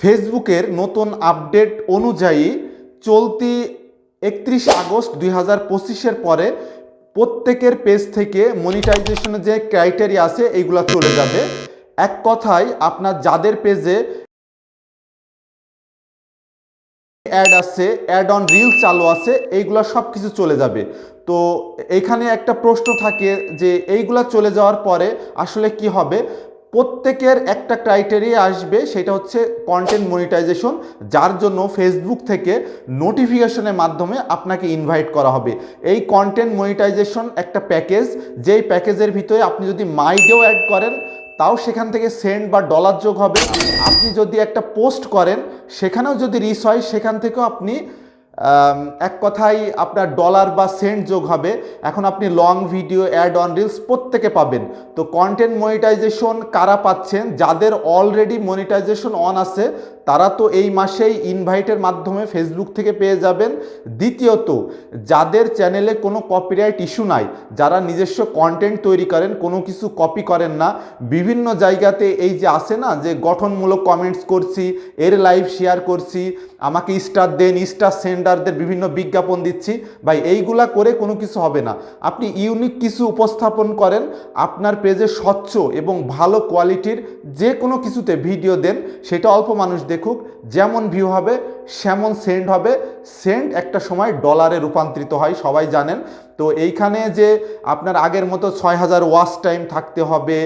ফেসবুকের নতুন আপডেট অনুযায়ী চলতি একত্রিশ আগস্ট দুই হাজার পঁচিশের পরে প্রত্যেকের পেজ থেকে মনিটাইজেশনের যে ক্রাইটেরিয়া আছে এইগুলো চলে যাবে। এক কথায়, আপনার যাদের পেজে অ্যাড আছে অ্যাড অন রিল চালু আছে, এইগুলো সব কিছু চলে যাবে। তো এখানে একটা প্রশ্ন থাকে যে, এইগুলা চলে যাওয়ার পরে আসলে কি হবে? প্রত্যেকের একটা ক্রাইটেরিয়া আসবে, সেটা হচ্ছে কন্টেন্ট মনিটাইজেশন যার জন্য ফেসবুক থেকে নোটিফিকেশনের মাধ্যমে আপনাকে ইনভাইট করা হবে। এই কন্টেন্ট মনিটাইজেশন একটা প্যাকেজ যেই প্যাকেজের ভিতরে আপনি যদি মাইডেও অ্যাড করেন, তাও সেখান থেকে সেন্ট বা ডলার যোগ হবে। আপনি যদি একটা পোস্ট করেন, সেখানেও যদি রিস হয়, সেখান থেকেও আপনি এক কথায় আপনার ডলার বা সেন্ট যোগ হবে। এখন আপনি long video add on reels প্রত্যেকে পাবেন। তো কন্টেন্ট মনিটাইজেশন কারা পাচ্ছেন? যাদের অলরেডি মনিটাইজেশন অন আছে তারা তো এই মাসেই ইনভাইটের মাধ্যমে ফেসবুক থেকে পেয়ে যাবেন। দ্বিতীয়ত, যাদের চ্যানেলে কোনো কপিরাইট ইস্যু নাই, যারা নিজস্ব কন্টেন্ট তৈরি করেন, কোনো কিছু কপি করেন না, বিভিন্ন জায়গাতে এই যে আসে না, যে গঠনমূলক কমেন্টস করছি, এর লাইভ শেয়ার করছি, আমাকে স্টার দেন স্টার সেন্ডারদের বিভিন্ন বিজ্ঞাপন দিচ্ছি, ভাই এইগুলা করে কোনো কিছু হবে না। আপনি ইউনিক কিছু উপস্থাপন করেন, আপনার পেজে স্বচ্ছ এবং ভালো কোয়ালিটির যে কোনো কিছুতে ভিডিও দেন, সেটা অল্প মানুষ দেখুক যেমন ভিউ হবে, সেমন সেন্ট হবে। সেন্ট একটা সময় ডলারে রূপান্তরিত হয়, সবাই জানেন। তো এইখানে যে আপনার আগের মতো ছয় হাজার ওয়াশ টাইম থাকতে হবে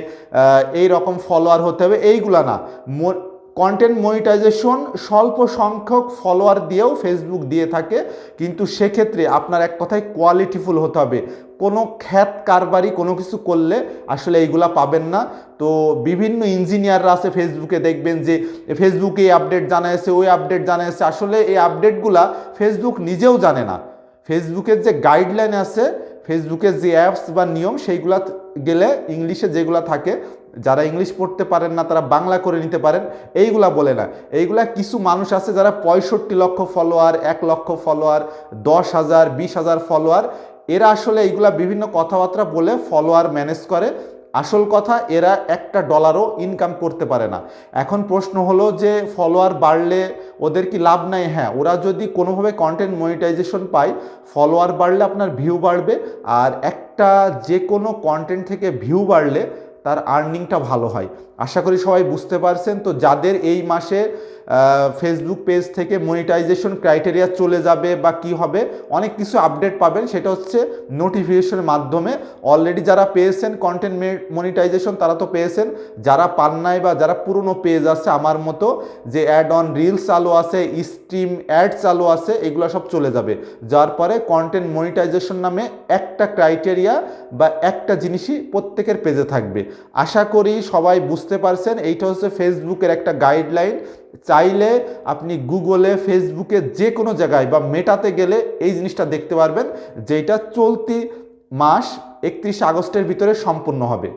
এই রকম ফলোয়ার হতে হবে, এইগুলা না। কন্টেন্ট মনিটাইজেশন স্বল্প সংখ্যক ফলোয়ার দিয়েও ফেসবুক দিয়ে থাকে। কিন্তু সেক্ষেত্রে আপনার এক কথায় কোয়ালিটিফুল হতে হবে। কোনো খ্যাত কারবারি কোনো কিছু করলে আসলে এইগুলা পাবেন না। তো বিভিন্ন ইঞ্জিনিয়াররা আছে ফেসবুকে দেখবেন যে ফেসবুকে এই আপডেট জানাইছে, ওই আপডেট জানাইছে। আসলে এই আপডেটগুলা ফেসবুক নিজেও জানে না। ফেসবুকের যে গাইডলাইন আছে ফেসবুকের যে অ্যাপস বা নিয়ম, সেইগুলা গেলে ইংলিশে যেগুলা থাকে, যারা ইংলিশ পড়তে পারেন না, তারা বাংলা করে নিতে পারেন। এইগুলা বলে না। এইগুলা কিছু মানুষ আছে যারা পঁয়ষট্টি লক্ষ ফলোয়ার এক লক্ষ ফলোয়ার দশ হাজার, বিশ হাজার ফলোয়ার এরা আসলে এইগুলা বিভিন্ন কথাবার্তা বলে ফলোয়ার ম্যানেজ করে। আসল কথা, এরা একটা ডলারও ইনকাম করতে পারে না। এখন প্রশ্ন হলো যে ফলোয়ার বাড়লে ওদের কি লাভ নাই? হ্যাঁ ওরা যদি কোনোভাবে কন্টেন্ট মনিটাইজেশন পায় ফলোয়ার বাড়লে আপনার ভিউ বাড়বে, আর একটা যে কোনো কন্টেন্ট থেকে ভিউ বাড়লে তার আর্নিংটা ভালো হয়। আশা করি সবাই বুঝতে পারছেন। তো যাদের এই মাসে ফেসবুক পেজ থেকে মনিটাইজেশন ক্রাইটেরিয়া চলে যাবে বা কি হবে, অনেক কিছু আপডেট পাবেন। সেটা হচ্ছে নোটিফিকেশনের মাধ্যমে। অলরেডি যারা পেয়েছেন কন্টেন্ট মনিটাইজেশন তারা তো পেয়েছেন। যারা পান নাই বা যারা পুরনো পেজ আছে, আমার মতো যে অ্যাড অন রিলস চালু আছে স্ট্রিম অ্যাড চালু আছে, এগুলো সব চলে যাবে। যার পরে কন্টেন্ট মনিটাইজেশন নামে একটা ক্রাইটেরিয়া বা একটা জিনিসই প্রত্যেকের পেজে থাকবে। আশা করি সবাই বুঝতে পারছেন, এইটা হচ্ছে ফেসবুকের একটা গাইডলাইন চাইলে আপনি গুগলে, ফেসবুকে যে কোনো জায়গায় বা মেটাতে গেলে এই জিনিসটা দেখতে পারবেন, যেটা চলতি মাস একত্রিশ আগস্টের ভিতরে সম্পূর্ণ হবে।